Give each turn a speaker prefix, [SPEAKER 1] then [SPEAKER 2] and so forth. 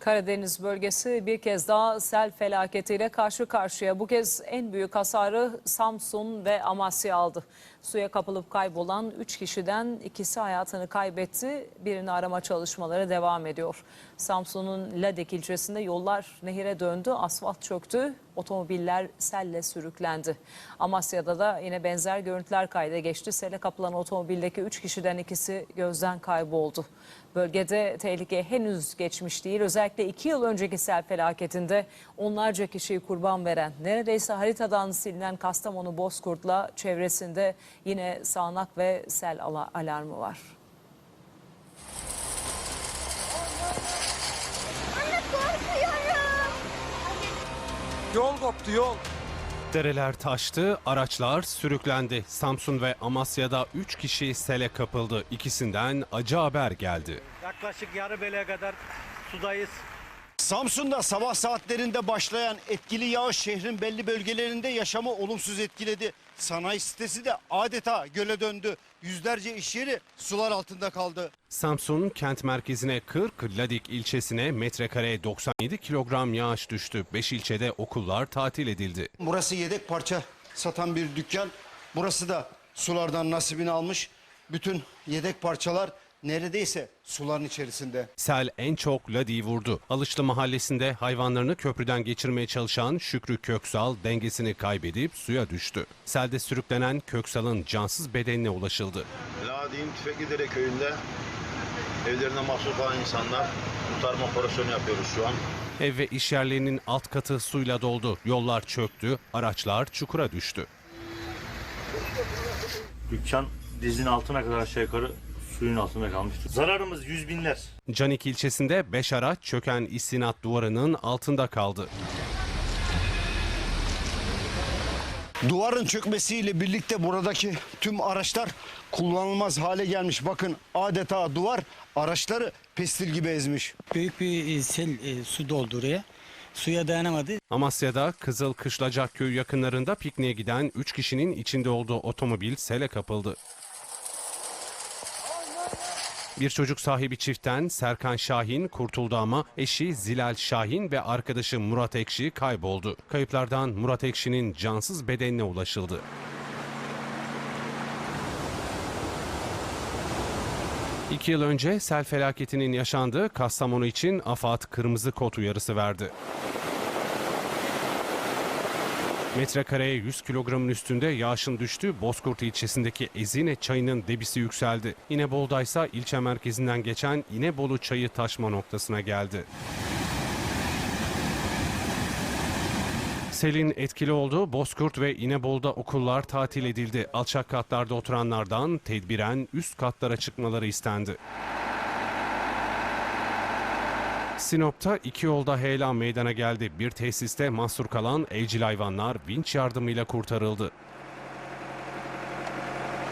[SPEAKER 1] Karadeniz bölgesi bir kez daha sel felaketiyle karşı karşıya. Bu kez en büyük hasarı Samsun ve Amasya aldı. Suya kapılıp kaybolan 3 kişiden ikisi hayatını kaybetti. Birini arama çalışmaları devam ediyor. Samsun'un Ladek ilçesinde yollar nehire döndü, asfalt çöktü, otomobiller selle sürüklendi. Amasya'da da yine benzer görüntüler kayda geçti. Sele kapılan otomobildeki 3 kişiden ikisi gözden kayboldu. Bölgede tehlike henüz geçmiş değil. Özellikle 2 yıl önceki sel felaketinde onlarca kişiyi kurban veren, neredeyse haritadan silinen Kastamonu Bozkurt'la çevresinde yine sağanak ve sel ala- alarmı var.
[SPEAKER 2] Anne korkuyorum.
[SPEAKER 3] Yol koptu yol.
[SPEAKER 4] Dereler taştı, araçlar sürüklendi. Samsun ve Amasya'da 3 kişi sele kapıldı. İkisinden acı haber geldi.
[SPEAKER 5] Yaklaşık yarı bele kadar sudayız.
[SPEAKER 6] Samsun'da sabah saatlerinde başlayan etkili yağış şehrin belli bölgelerinde yaşamı olumsuz etkiledi. Sanayi sitesi de adeta göle döndü. Yüzlerce iş yeri sular altında kaldı.
[SPEAKER 4] Samsun kent merkezine 40, Ladik ilçesine metrekareye 97 kilogram yağış düştü. 5 ilçede okullar tatil edildi.
[SPEAKER 6] Burası yedek parça satan bir dükkan. Burası da sulardan nasibini almış. Bütün yedek parçalar neredeyse suların içerisinde.
[SPEAKER 4] Sel en çok Ladik'i vurdu. Alışlı mahallesinde hayvanlarını köprüden geçirmeye çalışan Şükrü Köksal dengesini kaybedip suya düştü. Selde sürüklenen Köksal'ın cansız bedenine ulaşıldı.
[SPEAKER 7] Ladi'nin Tüfeklidere köyünde evlerine mahsur kalan insanlar kurtarma operasyonu yapıyoruz şu an.
[SPEAKER 4] Ev ve iş yerlerinin alt katı suyla doldu. Yollar çöktü, araçlar çukura düştü.
[SPEAKER 5] Dükkan dizin altına kadar aşağı yukarı suyun altında kalmıştı. Zararımız yüz binler.
[SPEAKER 4] Canik ilçesinde 5 araç çöken istinat duvarının altında kaldı.
[SPEAKER 6] Duvarın çökmesiyle birlikte buradaki tüm araçlar kullanılmaz hale gelmiş. Bakın adeta duvar araçları pestil gibi ezmiş.
[SPEAKER 8] Büyük bir e, sel e, su doldu oraya. Suya dayanamadı.
[SPEAKER 4] Amasya'da Kızıl Kışlacak köyü yakınlarında pikniğe giden 3 kişinin içinde olduğu otomobil sele kapıldı. Bir çocuk sahibi çiftten Serkan Şahin kurtuldu ama eşi Zilal Şahin ve arkadaşı Murat Ekşi kayboldu. Kayıplardan Murat Ekşi'nin cansız bedenine ulaşıldı. İki yıl önce sel felaketinin yaşandığı Kastamonu için AFAD kırmızı kod uyarısı verdi. Metrekareye 100 kilogramın üstünde yağışın düştüğü Bozkurt ilçesindeki Ezine çayının debisi yükseldi. İnebolu'da ise ilçe merkezinden geçen İnebolu çayı taşma noktasına geldi. Selin etkili olduğu Bozkurt ve İnebolu'da okullar tatil edildi. Alçak katlarda oturanlardan tedbiren üst katlara çıkmaları istendi. Sinop'ta iki yolda heyelan meydana geldi. Bir tesiste mahsur kalan evcil hayvanlar vinç yardımıyla kurtarıldı.